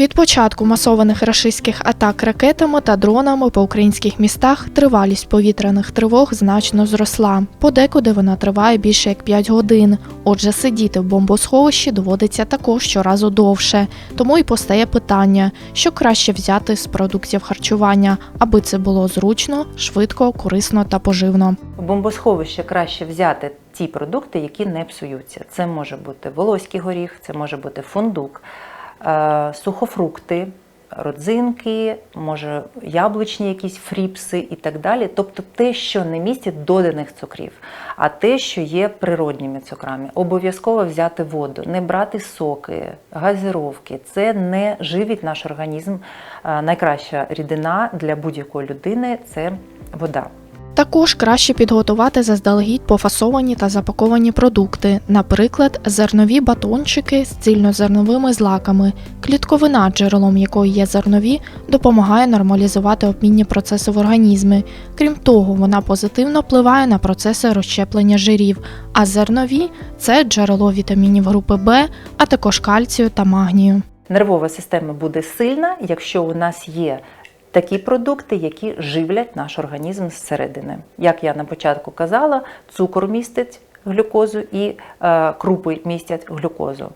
Від початку масованих рашистських атак ракетами та дронами по українських містах тривалість повітряних тривог значно зросла. Подекуди вона триває більше як 5 годин. Отже, сидіти в бомбосховищі доводиться також щоразу довше. Тому і постає питання, що краще взяти з продуктів харчування, аби це було зручно, швидко, корисно та поживно. В бомбосховище краще взяти ті продукти, які не псуються. Це може бути волоський горіх, це може бути фундук, сухофрукти, родзинки, може яблучні якісь фріпси і так далі. Тобто те, що не містить доданих цукрів, а те, що є природніми цукрами. Обов'язково взяти воду, не брати соки, газировки. Це не живить наш організм. Е, Найкраща рідина для будь-якої людини це вода. Також краще підготувати заздалегідь пофасовані та запаковані продукти, наприклад, зернові батончики з цільнозерновими злаками. Клітковина, джерелом якої є зернові, допомагає нормалізувати обмінні процеси в організмі. Крім того, вона позитивно впливає на процеси розщеплення жирів, а зернові це джерело вітамінів групи Б, а також кальцію та магнію. Нервова система буде сильна, якщо у нас є такі продукти, які живлять наш організм зсередини. Як я на початку казала, цукор містить глюкозу і е, крупи містять глюкозу.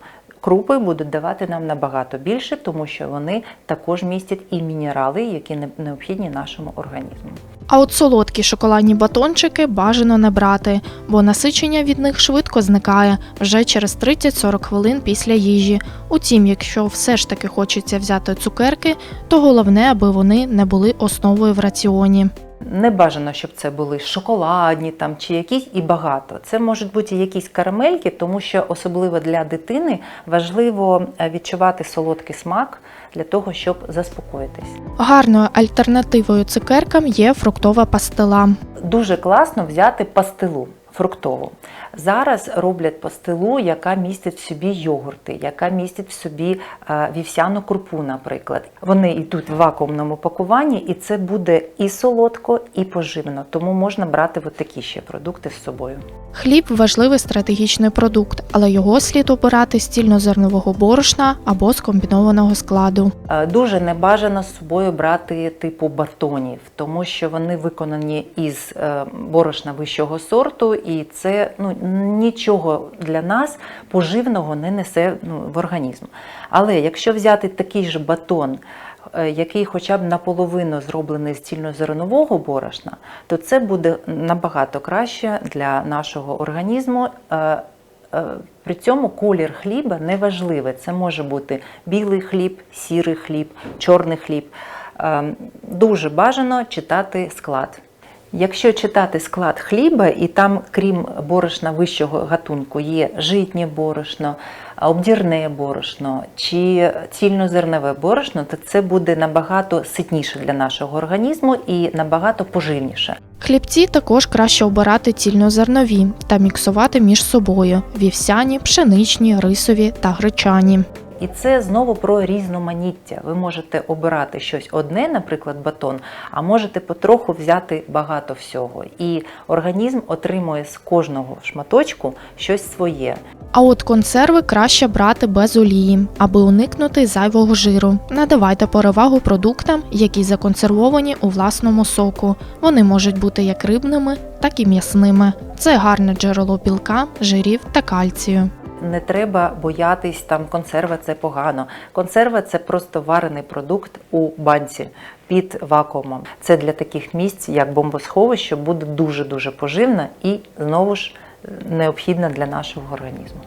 Крупи будуть давати нам набагато більше, тому що вони також містять і мінерали, які не- необхідні нашому організму. А от солодкі шоколадні батончики бажано не брати, бо насичення від них швидко зникає вже через 30-40 хвилин після їжі. Утім, якщо все ж таки хочеться взяти цукерки, то головне, аби вони не були основою в раціоні. Не бажано, щоб це були шоколадні там чи якісь і багато. Це можуть бути якісь карамельки, тому що особливо для дитини важливо е, відчувати солодкий смак для того, щоб заспокоїтись. Гарною альтернативою цукеркам є фруктова пастила. Дуже класно взяти пастилу фруктову. Зараз роблять пастилу, яка містить в собі йогурти, яка містить в собі е, вівсяну крупу, наприклад. Вони йдуть в вакуумному пакуванні, і це буде і солодко, і поживно. Тому можна брати от такі ще продукти з собою. Хліб важливий стратегічний продукт, але його слід обирати з цільнозернового борошна або з комбінованого складу. Е, Дуже небажано з собою брати типу батонів, тому що вони виконані із е, борошна вищого сорту, і це ну, нічого для нас поживного не несе ну, в організм. Але якщо взяти такий же батон, е, який хоча б наполовину зроблений з цільнозернового борошна, то це буде набагато краще для нашого організму. Е, Е, При цьому колір хліба не важливий. Це може бути білий хліб, сірий хліб, чорний хліб. Дуже бажано читати склад. Якщо читати склад хліба, і там, крім борошна вищого гатунку, є житнє борошно, обдірне борошно чи цільнозернове борошно, то це буде набагато ситніше для нашого організму і набагато поживніше. Хлібці також краще обирати цільнозернові та міксувати між собою вівсяні, пшеничні, рисові та гречані. І це знову про різноманіття. Ви можете обирати щось одне, наприклад, батон, а можете потроху взяти багато всього. І організм отримує з кожного шматочку щось своє. А от консерви краще брати без олії, аби уникнути зайвого жиру. Надавайте перевагу продуктам, які законсервовані у власному соку. Вони можуть бути як рибними, так і м'ясними. Це гарне джерело білка, жирів та кальцію. Не треба боятись там консерва це погано. Консерва це просто варений продукт у банці під вакуумом. Це для таких місць, як бомбосховище, буде дуже дуже поживна і знову ж необхідна для нашого організму.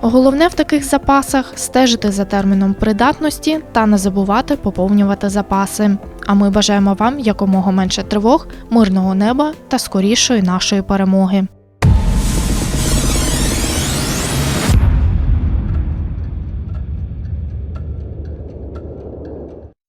Головне в таких запасах стежити за терміном придатності та не забувати поповнювати запаси. А ми бажаємо вам якомога менше тривог, мирного неба та скорішої нашої перемоги.